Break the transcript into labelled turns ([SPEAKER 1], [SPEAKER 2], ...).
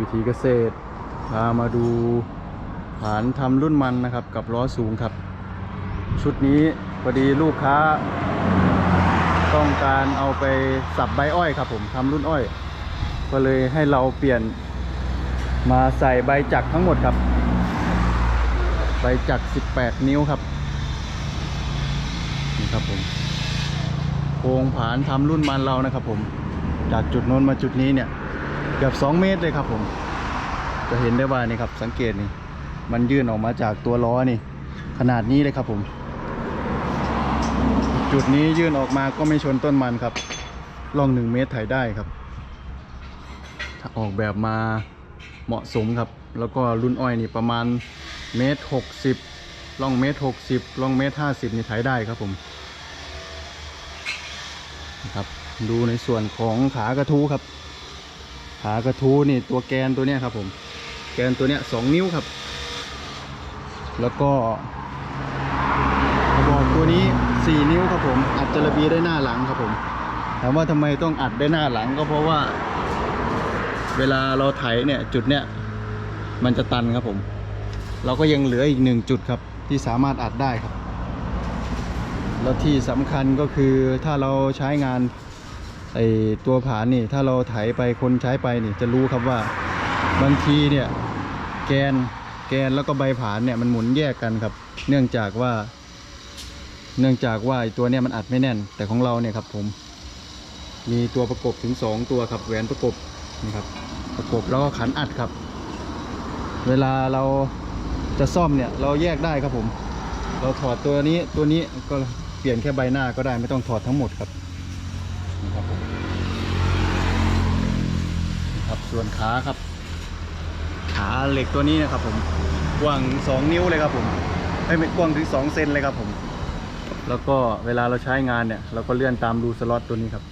[SPEAKER 1] วิธีเกษตรพามาดูฐานทำรุ่นมันนะครับ กับล้อสูงครับ ชุดนี้พอดีลูกค้า ต้องการเอาไปสับใบอ้อยครับผมทำรุ่นอ้อย ก็เลยให้เราเปลี่ยนมาใส่ใบจักทั้งหมดครับ ใบจัก 18 นิ้วครับนี่ครับผมโครงผานทำรุ่นมันเรานะครับผมจากจุดโน้นมาจุดนี้เนี่ย เกือบ 2 เมตรเลยครับผม จะเห็นได้ว่านี่ครับสังเกตนี่ มันยื่นออกมาจากตัวล้อนี่ ขนาดนี้เลยครับผม จุดนี้ยื่นออกมาก็ไม่ชนต้นมันครับล่องหนึ่งเมตรไถได้ครับ ถ้าออกแบบมาเหมาะสมครับ แล้วก็รุ่นอ้อยนี่ประมาณเมตรหกสิบล่องเมตรหกสิบล่องเมตรห้าสิบนี่ไถได้ครับผมนะครับ ดูในส่วนของขากระทู้ครับ ขากระทูนี่ตัวแกนตัวเนี้ยครับผม แกนตัวเนี้ยสองนิ้วครับ แล้วก็กระบอกตัวนี้4นิ้วครับผม อัดจระบีได้หน้าหลังครับผมถามว่าทำไมต้องอัดได้หน้าหลังก็เพราะว่า เวลาเราไถเนี่ยจุดเนี้ยมันจะตันครับผม เราก็ยังเหลืออีกหนึ่งจุดครับ ที่สามารถอัดได้ครับ แล้วที่สำคัญก็คือถ้าเราใช้งาน ไอตัวผานนี่ ถ้าเราไถไปคนใช้ไปนี่จะรู้ครับว่าบางทีเนี่ย แกนแกนแล้วก็ใบผานเนี่ยมันหมุนแยกกันครับ เนื่องจากว่า เนื่องจากว่าไอตัวเนี้ยมันอัดไม่แน่น แต่ของเราเนี่ยครับ ผม มีตัวประกบถึง2ตัวครับแหวนประกบนี่ครับ ประกบแล้วก็ขันอัดครับ เวลาเราจะซ่อมเนี่ยเราแยกได้ครับผม เราถอดตัวนี้ตัวนี้ก็เปลี่ยนแค่ใบหน้าก็ได้ไม่ต้องถอดทั้งหมดครับ นะครับผมครับส่วนขาครับ ขาเหล็กตัวนี้นะครับผมกว้าง 2 นิ้วเลยครับผมไม่ไม่กว้างถึง 2 เซนเลยครับผม แล้วก็เวลาเราใช้งานเนี่ย เราก็เลื่อนตามรูสล็อตตัวนี้ครับ